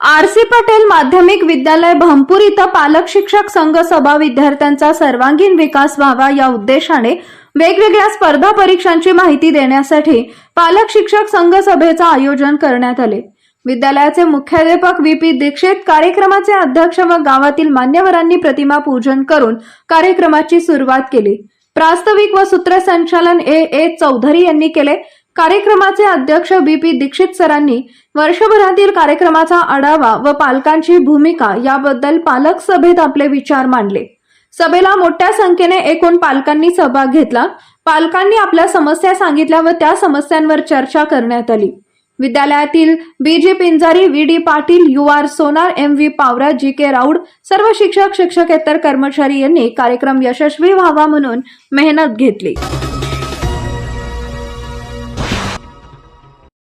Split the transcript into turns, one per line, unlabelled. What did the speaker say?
R C Patel माध्यमिक विद्यालय भामपूर इथं पालक शिक्षक संघ सभा विद्यार्थ्यांचा सर्वांगीण विकास व्हावा या उद्देशाने वेगवेगळ्या स्पर्धा परीक्षांची माहिती देण्यासाठी पालक शिक्षक संघ सभेचं आयोजन करण्यात आले. विद्यालयाचे मुख्याध्यापक व्ही पी दीक्षित कार्यक्रमाचे अध्यक्ष व गावातील मान्यवरांनी प्रतिमा पूजन करून कार्यक्रमाची सुरुवात केली. प्रास्ताविक व सूत्रसंचालन ए ए चौधरी यांनी केले. कार्यक्रमाचे अध्यक्ष बी पी दीक्षित सरांनी वर्षभरातील कार्यक्रमाचा आढावा व पालकांची भूमिका याबद्दल पालक सभेत आपले विचार मांडले. सभेला मोठ्या संख्येने एकूण पालकांनी सहभाग घेतला. पालकांनी आपल्या समस्या सांगितल्या व त्या समस्यांवर चर्चा करण्यात आली. विद्यालयातील B G Pinjari V D Patil U R Sonar M V Pawara G K Raud सर्व शिक्षक शिक्षकेतर कर्मचारी यांनी कार्यक्रम यशस्वी व्हावा म्हणून मेहनत घेतली.